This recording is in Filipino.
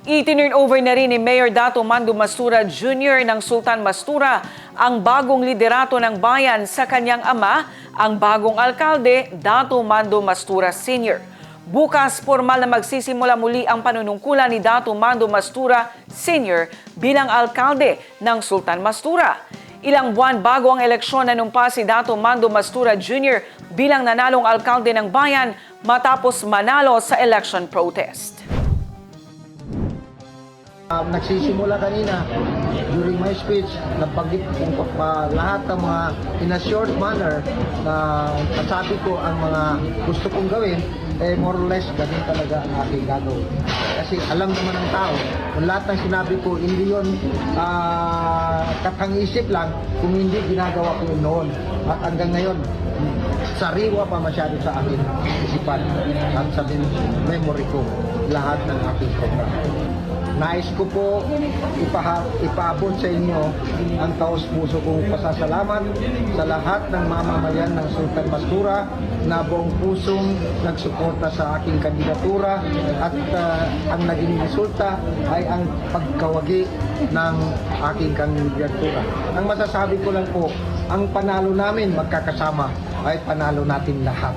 Itinurn over na rin ni Mayor Dato Mando Mastura Jr. ng Sultan Mastura ang bagong liderato ng bayan sa kanyang ama, ang bagong alkalde, Dato Mando Mastura Sr. Bukas, formal na magsisimula muli ang panunungkulan ni Dato Mando Mastura Sr. bilang alkalde ng Sultan Mastura. Ilang buwan bago ang eleksyon nanumpa si Dato Mando Mastura Jr. bilang nanalong alkalde ng bayan matapos manalo sa election protest. Uh, nagsisimula kanina during my speech nabanggit ko pa lahat ng mga in a short manner na kasabi ko ang mga gusto kong gawin eh more or less ganun talaga ang aking gagawin. Kasi alam naman ng tao kung lahat ng sinabi ko hindi yun uh, katang-isip lang kung hindi ginagawa ko yun noon. At hanggang ngayon sariwa pa masyado sa akin isipan at sa memory ko lahat ng aking program Nais ko po ipaha, ipaabot sa inyo ang taos puso kong pasasalamat sa lahat ng mamamayan ng Sultan Mastura na buong pusong nagsuporta sa aking kandidatura at ah, ang naging resulta ay ang pagkawagi ng aking kandidatura. Ang masasabi ko lang po, ang panalo namin magkakasama ay panalo natin lahat.